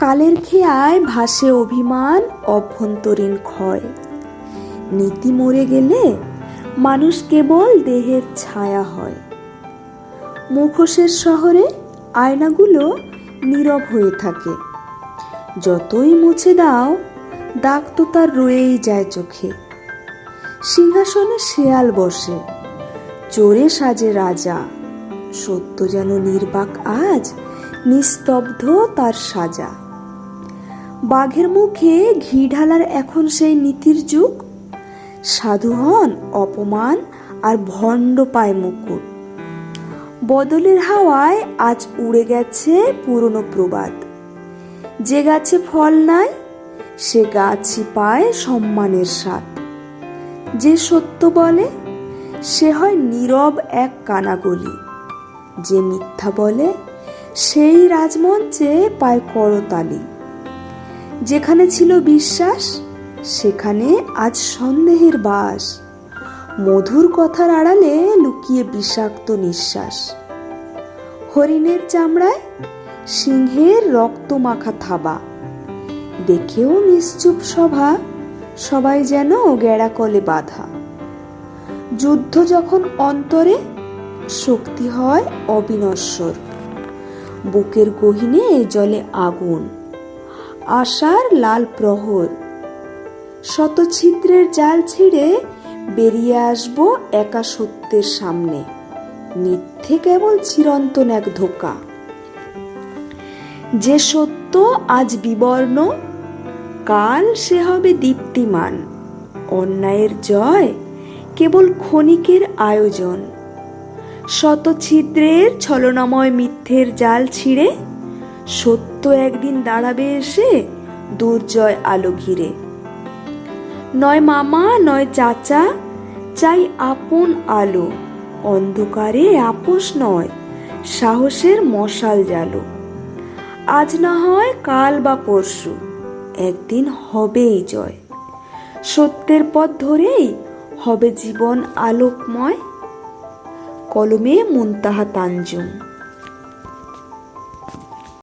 কালের খেয়ায় ভাসে অভিমান, অভ্যন্তরীণ ক্ষয়। নীতি মরে গেলে মানুষ কেবল দেহের ছায়া হয়। মুখোশের শহরে আয়নাগুলো নীরব হয়ে থাকে। যতই মুছে দাও, দাগ তো তার রয়েই যায় চোখে। সিংহাসনে শেয়াল বসে, চোরে সাজে রাজা। সত্য যেন নির্বাক আজ, নিস্তব্ধ তার সাজা। বাঘের মুখে ঘি ঢালার এখন সেই নীতির যুগ? সাধু হন অপমান আর ভণ্ড পায় মুকুট। বদলের হাওয়ায় আজ উড়ে গেছে পুরনো প্রবাদ। যে গাছে ফল নাই, সে গাছই পায় সম্মানের স্বাদ। যে সত্য বলে, সে হয় নীরব এক কানাগলি। যে মিথ্যা বলে, সেই রাজমঞ্চে পায় করতালি। যেখানে ছিল বিশ্বাস, সেখানে আজ সন্দেহের বাস। মধুর কথার আড়ালে লুকিয়ে বিষাক্ত নিঃশ্বাস। হরিণের চামড়ায় সিংহের রক্ত মাখা থাবা। দেখেও নিশ্চুপ সভা, সবাই যেন গেড়াকলে বাধা। যুদ্ধ যখন অন্তরে, শক্তি হয় অবিনশ্বর। বুকের গহিনে জলে আগুন। আশার লাল প্রহর। শত ছিদ্রের জাল ছিঁড়ে বেরিয়ে আসব একা সত্যের সামনে। মিথ্যে কেবল চিরন্তন এক ধোকা। যে সত্য আজ বিবর্ণ, কাল সে হবে দীপ্তিমান। অন্যায়ের জয় কেবল ক্ষণিকের আয়োজন। শত ছিদ্রের ছলনাময় মিথ্যের জাল ছিঁড়ে সত্য একদিন দাঁড়াবে এসে দুর্জয় আলো ঘিরে। নয় মামা, নয় চাচা, চাই আপন আলো। অন্ধকারে আপোষ নয়, সাহসের মশাল জালো। আজ না হয় কাল বা পরশু, একদিন হবেই জয়। সত্যের পথ ধরেই হবে জীবন আলোকময়। কলমে মুনতাহা তানজুম